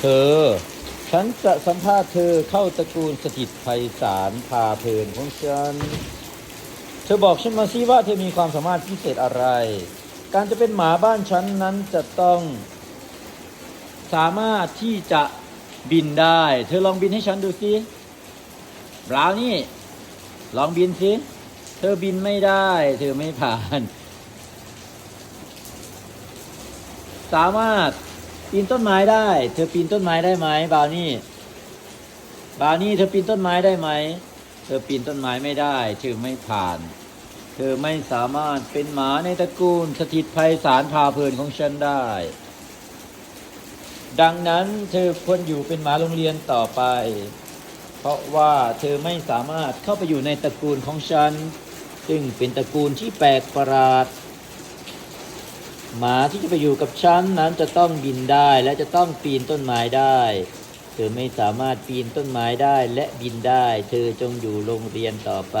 เธอ ฉันจะสัมภาษณ์เธอเข้าตระกูลสถิตไพศาลพาเพลินของฉัน เธอบอกฉันมาสิว่าเธอมีความสามารถพิเศษอะไร การจะเป็นหมาบ้านฉันนั้นจะต้อง สามารถที่จะบินได้ เธอลองบินให้ฉันดูสิบราวนี่ ลองบินสิ เธอบินไม่ได้ เธอไม่ผ่าน สามารถ ปีนต้นไม้ได้ เธอปีนต้นไม้ได้ไหมบาวนี่ บาวนี่เธอปีนต้นไม้ได้ไหม เธอปีนต้นไม้ไม่ได้ เธอไม่ผ่าน เธอไม่สามารถเป็นหมาในตระกูลสถิตไพศาลพาเพลินของฉันได้ ดังนั้นเธอควรอยู่เป็นหมาโรงเรียนต่อไป เพราะว่าเธอไม่สามารถเข้าไปอยู่ในตระกูลของฉัน ซึ่งเป็นตระกูลที่แปลกประหลาด หมาที่จะไปอยู่กับฉันนั้นจะต้องบินได้และจะต้องปีนต้นไม้ได้ เธอไม่สามารถปีนต้นไม้ได้และบินได้ เธอจงอยู่โรงเรียนต่อไป